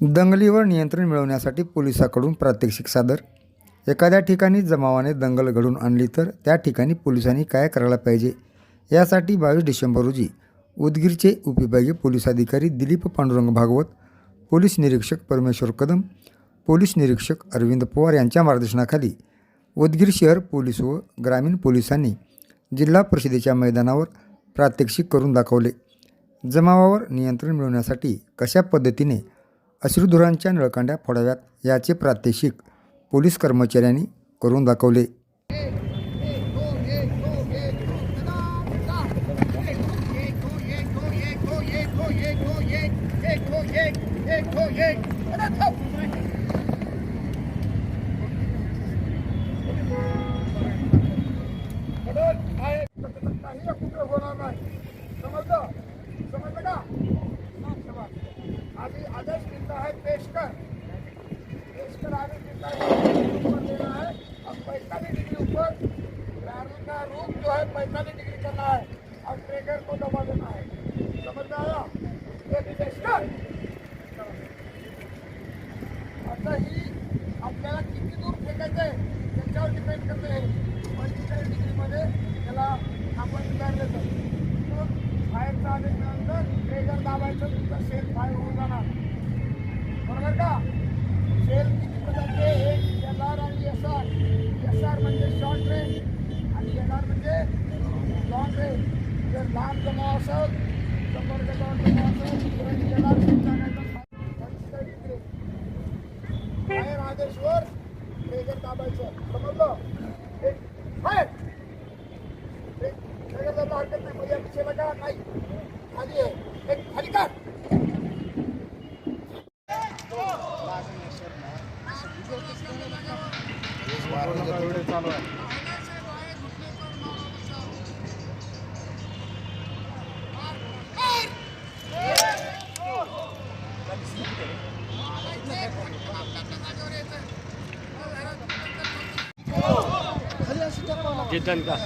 दंगलीवर नियंत्रण मिळवण्यासाठी पोलिसाकडून प्रात्यक्षिक सादर. एखाद्या ठिकाणी जमावाने दंगल घडून आणली तर त्या ठिकाणी पोलिसांनी काय करायला पाहिजे? यासाठी बावीस डिसेंबर रोजी उदगीरचे उपविभागीय पोलीस अधिकारी दिलीप पांडुरंग भागवत पोलीस निरीक्षक परमेश्वर कदम पोलीस निरीक्षक अरविंद पवार यांच्या मार्गदर्शनाखाली उदगीर शहर पोलीस व ग्रामीण पोलिसांनी जिल्हा परिषदेच्या मैदानावर प्रात्यक्षिक करून दाखवले. जमावावर नियंत्रण मिळवण्यासाठी कशा पद्धतीने अश्रुधुरांच्या नळकांड्या फोडाव्यात याचे प्रात्यक्षिक पोलीस कर्मचाऱ्यांनी करून दाखवले. समजलं? पैंतालीस डिग्री ऊपर का रूप जो है पैंतालीस डिग्री करना है अब ट्रेगर को दबा देना है समझ में आया आता ही आपल्याला किती दूर फेकायचं आहे त्याच्यावर डिपेंड करते आहे पंचेचाळीस डिग्रीमध्ये त्याला आपण उतारलं तर मग बाहेरचा आदेश मिळाल्यानंतर दाबायचं तुमचा सेल फायर होऊन जाणार. बरोबर का? लांब जमाव असत शंभर जमाव जमाव असेल केला एल आर बाहेर आदेशवर ट्रेगर दाबायचं समजलं एक बाहेर एक दाबला हरकत नाही नाही खाली आहे एक खाली जिद्दन का